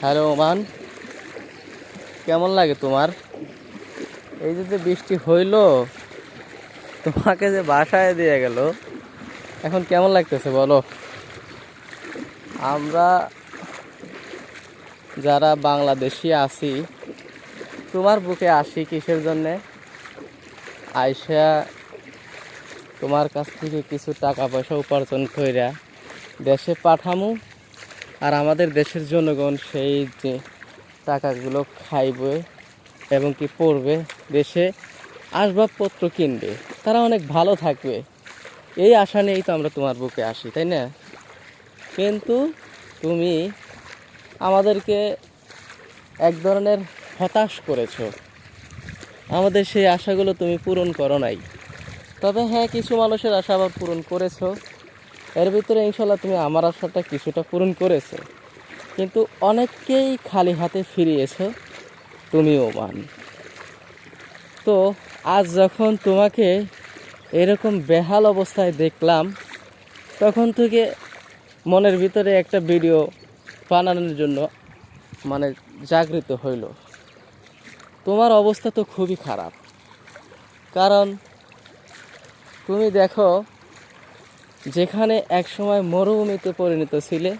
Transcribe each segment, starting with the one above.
Hello, Oman. কেমন লাগে তোমার? এই যে যে বৃষ্টি হইল, তোমাকে যে বাসায় দিয়ে গেল, এখন কেমন লাগতেছে বলো? আমরা যারা বাংলাদেশি আছি, তোমার বুকে আসি কিসের জন্যে? আইসা তোমার কাছ থেকে কিছু টাকা পয়সা উপার্জন কইরা দেশে পাঠামু। আর আমাদের দেশের জনগণ সেই যে টাকাগুলো খাইবে এবং কি পড়বে, দেশে আসবাবপত্র কিনবে, তারা অনেক ভালো থাকবে। এই আশা নিয়েই তো আমরা তোমার বুকে আসি, তাই না? কিন্তু তুমি আমাদেরকে এক ধরনের হতাশ করেছ। আমাদের সেই আশাগুলো তুমি পূরণ করো নাই। তবে হ্যাঁ কিছু মানুষের আশা আবার পূরণ করেছ। এর ভিতরে ইনশাল্লাহ তুমি আমার আশাটা কিছুটা পূরণ করেছ। কিন্তু অনেককেই খালি হাতে ফিরিয়েছো, তুমিও মান। তো আজ যখন তোমাকে এরকম বেহাল অবস্থায় দেখলাম, তখন থেকে মনের ভিতরে একটা ভিডিও বানানোর জন্য মানে জাগৃত হইল। তোমার অবস্থা তো খুবই খারাপ। কারণ তুমি দেখো যেখানে একসময় মরুভূমিতে পরিণত ছিলে,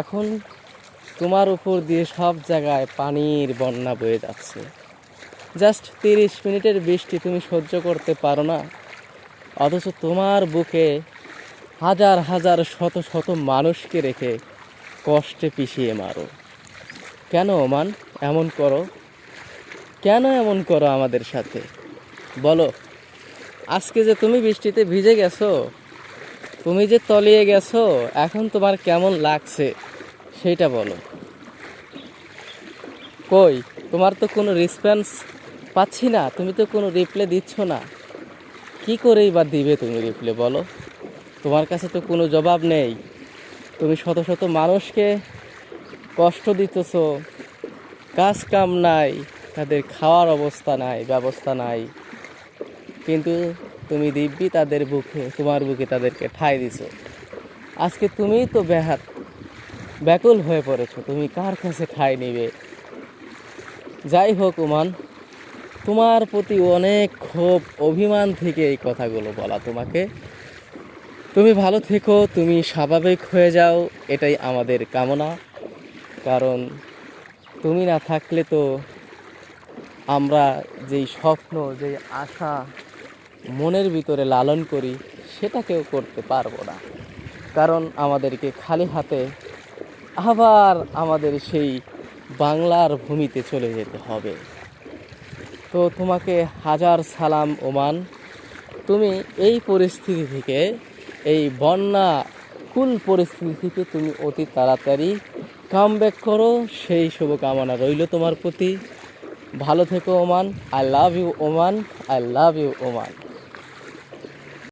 এখন তোমার উপর দিয়ে সব জায়গায় পানির বন্যা বয়ে যাচ্ছে। জাস্ট তিরিশ মিনিটের বৃষ্টি তুমি সহ্য করতে পারো না, অথচ তোমার বুকে হাজার হাজার শত শত মানুষকে রেখে কষ্টে পিষিয়ে মারো। কেন ওমান, এমন করো? কেন এমন করো আমাদের সাথে? বলো, আজকে যে তুমি বৃষ্টিতে ভিজে গেছো তুমি যে তলিয়ে গেছো, এখন তোমার কেমন লাগছে সেটা বলো। কই, তোমার তো কোনো রেসপন্স পাচ্ছি না, তুমি তো কোনো রিপ্লে দিচ্ছ না। কি করেই বা দিবে তুমি রিপ্লে বলো। তোমার কাছে তো কোনো জবাব নেই। তুমি শত শত মানুষকে কষ্ট দিতেছ, কাজ কাম নাই, তাদের খাওয়ার অবস্থা নাই, ব্যবস্থা নাই। কিন্তু তুমি দিব্যি তাদের বুকে, তোমার বুকে তাদেরকে ঠাই দিছো। আজকে তুমিই তো ব্যাহাত ব্যাকুল হয়ে পড়েছো, তুমি কার কাছে ঠাই নিবে? যাই হোক ওমান তোমার প্রতি অনেক ক্ষোভ, অভিমান থেকে এই কথাগুলো বলা তোমাকে। তুমি ভালো থেকো, তুমি স্বাভাবিক হয়ে যাও, এটাই আমাদের কামনা। কারণ তুমি না থাকলে তো আমরা যেই স্বপ্ন, যেই আশা মনের ভিতরে লালন করি, সেটাকেও করতে পারব না। কারণ আমাদেরকে খালি হাতে আবার আমাদের সেই বাংলার ভূমিতে চলে যেতে হবে। তো তোমাকে হাজার সালাম, ওমান। তুমি এই পরিস্থিতি থেকে, এই বন্যা কুল পরিস্থিতি থেকে তুমি অতি তাড়াতাড়ি কাম ব্যাক করো। সেই শুভকামনা রইল তোমার প্রতি। ভালো থেকো, Oman. I love you Oman. I love you Oman.